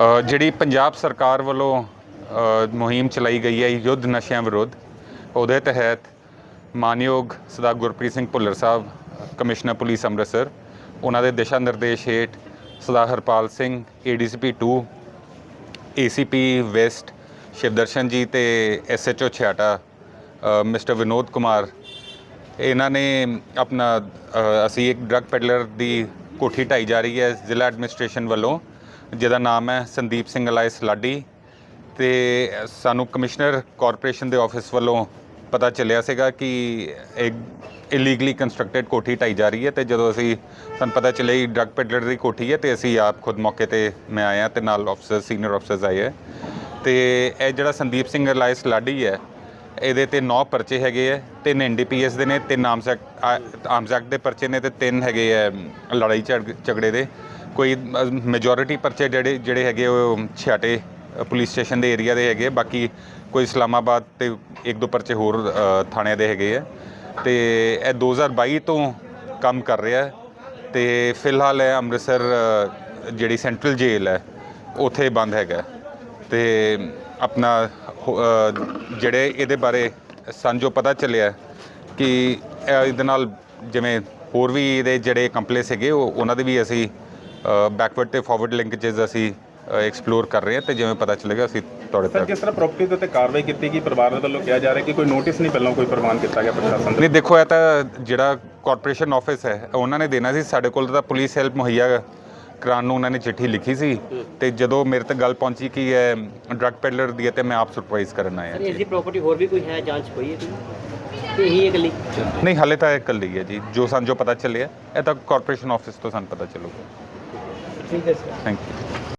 ਜਿਹੜੀ ਪੰਜਾਬ ਸਰਕਾਰ ਵੱਲੋਂ ਮੁਹਿੰਮ ਚਲਾਈ ਗਈ ਹੈ ਯੁੱਧ ਨਸ਼ਿਆਂ ਵਿਰੁੱਧ ਉਹਦੇ ਤਹਿਤ ਮਾਨਯੋਗ ਸਰਦਾਰ ਗੁਰਪ੍ਰੀਤ ਸਿੰਘ ਭੁੱਲਰ ਸਾਹਿਬ ਕਮਿਸ਼ਨਰ ਪੁਲਿਸ ਅੰਮ੍ਰਿਤਸਰ ਉਹਨਾਂ ਦੇ ਦਿਸ਼ਾ ਨਿਰਦੇਸ਼ ਹੇਠ Sardar Harpal Singh ADCP 2 ACP west Shivdarshan ji ਤੇ ਐਸਐਚਓ ਛਿਆਟਾ ਅ, ਮਿਸਟਰ ਵਿਨੋਦ ਕੁਮਾਰ ਇਹਨਾਂ ਨੇ ਆਪਣਾ ਅਸੀਂ ਇੱਕ ਡਰੱਗ ਪੈਡਲਰ ਦੀ ਕੋਠੀ ਢਾਈ ਜਾ ਰਹੀ ਹੈ ਜ਼ਿਲ੍ਹਾ ਐਡਮਿਨਿਸਟ੍ਰੇਸ਼ਨ ਵੱਲੋਂ ਜਿਹਦਾ ਨਾਮ ਹੈ ਸੰਦੀਪ ਸਿੰਘ ਅਲਾਇਸ ਲਾਡੀ ਤੇ ਸਾਨੂੰ ਕਮਿਸ਼ਨਰ ਕਾਰਪੋਰੇਸ਼ਨ ਦੇ ਆਫਿਸ ਵੱਲੋਂ ਪਤਾ ਚੱਲਿਆ ਸੀਗਾ ਕਿ ਇੱਕ ਇਲੀਗਲੀ ਕੰਸਟਰਕਟਡ ਕੋਠੀ ਢਾਈ ਜਾ ਰਹੀ ਹੈ ਤੇ ਜਦੋਂ ਅਸੀਂ, ਸਾਨੂੰ ਪਤਾ ਚੱਲਿਆ ਕਿ ਡਰੱਗ ਪੈਡਲਰ ਦੀ ਕੋਠੀ ਹੈ ਤੇ ਅਸੀਂ ਆਪ ਖੁਦ ਮੌਕੇ ਤੇ ਮੈਂ ਆਇਆ ਤੇ ਨਾਲ ਆਫਸਰ ਸੀਨੀਅਰ ਆਫਸਰਸ ਆਏ ਹੈ। ਤੇ ਇਹ ਜਿਹੜਾ ਸੰਦੀਪ ਸਿੰਘ ਅਲਾਇਸ ਲਾਡੀ ਹੈ, ਇਹਦੇ ਤੇ 9 ਪਰਚੇ ਹੈਗੇ ਆ ਤਿੰਨ ਐਨਡੀਪੀਐਸ ਦੇ ਨੇ, ਤਿੰਨ ਆਰਮਸ ਐਕਟ ਆਰਮਸ ਐਕਟ ਦੇ ਪਰਚੇ ਨੇ ਤੇ ਤਿੰਨ ਹੈਗੇ ਆ ਲੜਾਈ ਝੜ- ਝਗੜੇ ਦੇ। ਕੋਈ ਮੈਜੋਰਿਟੀ ਪਰਚੇ ਜਿਹੜੇ ਜਿਹੜੇ ਹੈਗੇ ਉਹ ਛਿਆਟੇ ਪੁਲਿਸ ਸਟੇਸ਼ਨ ਦੇ ਏਰੀਆ ਦੇ ਹੈਗੇ ਆ। ਬਾਕੀ ਕੋਈ ਇਸਲਾਮਾਬਾਦ ਤੇ ਇੱਕ ਦੋ ਪਰਚੇ ਹੋਰ ਥਾਣਿਆਂ ਦੇ ਹੈਗੇ ਆ। ਤੇ ਇਹ 2022 ਤੋਂ ਕੰਮ ਕਰ ਰਿਹਾ ਹੈ। ਤੇ ਫਿਲਹਾਲ ਇਹ ਅੰਮ੍ਰਿਤਸਰ ਜਿਹੜੀ ਸੈਂਟਰਲ ਜੇਲ੍ਹ ਹੈ, ਉਥੇ ਬੰਦ ਹੈਗਾ ਤੇ ਆਪਣਾ ਹੋ- ਜਿਹੜੇ ਇਹਦੇ ਬਾਰੇ ਸਾਨੂੰ ਜੋ ਪਤਾ ਚੱਲਿਆ ਕਿ ਇਹਦੇ ਨਾਲ ਜਿਵੇਂ ਹੋਰ ਵੀ ਇਹਦੇ ਜਿਹੜੇ ਕੰਪਲੇਸ ਹੈਗੇ ਉਹਨਾਂ ਦੇ ਵੀ ਅਸੀਂ ਬੈਕਵਰਡ ਤੇ ਫਾਰਵਰਡ ਲਿੰਕੇजेस ਅਸੀਂ ਐਕਸਪਲੋਰ ਕਰ ਰਹੇ ਹਾਂ ਤੇ ਜਿਵੇਂ ਪਤਾ ਚੱਲੇਗਾ ਅਸੀਂ ਤੁਹਾਡੇ ਸਰ ਤੱਕ ਕਿਸ ਤਰ੍ਹਾਂ ਪ੍ਰਾਪਰਟੀ ਦੇ ਉੱਤੇ ਕਾਰਵਾਈ ਕੀਤੀ ਗਈ ਪਰਿਵਾਰ ਦੇ ਵੱਲੋਂ ਕਿਹਾ ਜਾ ਰਿਹਾ ਕਿ ਕੋਈ ਨੋਟਿਸ ਨਹੀਂ ਪਹਿਲਾਂ ਕੋਈ ਪ੍ਰਵਾਨ ਕੀਤਾ ਗਿਆ ਪ੍ਰਸ਼ਾਸਨ ਦੇ ਨਹੀਂ ਦੇਖੋ ਇਹ ਤਾਂ ਜਿਹੜਾ ਕਾਰਪੋਰੇਸ਼ਨ ਆਫਿਸ ਹੈ ਉਹਨਾਂ ਨੇ ਦੇਣਾ ਸੀ। ਸਾਡੇ ਕੋਲ ਤਾਂ ਪੁਲਿਸ ਹੈਲਪ ਮੁਹੱਈਆ ਕਰਾਉਣ ਨੂੰ ਉਹਨਾਂ ਨੇ ਚਿੱਠੀ ਲਿਖੀ ਸੀ। ਤੇ ਜਦੋਂ ਮੇਰੇ ਤੱਕ ਗੱਲ ਪਹੁੰਚੀ ਕਿ ਇਹ ਡਰੱਗ ਪੈਡਲਰ ਦੀ ਹੈ ਤੇ ਮੈਂ ਆਪ ਸਰਪ੍ਰਾਈਜ਼ ਕਰਨ ਆਇਆ। ਜੀ ਇਸ ਦੀ ਪ੍ਰਾਪਰਟੀ ਹੋਰ ਵੀ ਕੋਈ ਹੈ ਜਾਂਚ ਹੋਈ ਹੈ ਇਹੀ ਹੈ ਇਕੱਲੀ। ਨਹੀਂ ਹਾਲੇ ਤਾਂ ਇਹ ਇਕੱਲੀ ਹੈ ਜੀ। ਜੋ ਸਾਨੂੰ ਜੋ ਪਤਾ ਚੱਲਿਆ ਇਹ ਤਾਂ ਕਾਰਪੋਰੇਸ਼ਨ ਆਫਿਸ ਤੋਂ ਸਾਨੂੰ ਪਤਾ ਚੱਲੂਗਾ। ਠੀਕ ਹੈ ਸਰ ਥੈਂਕ ਯੂ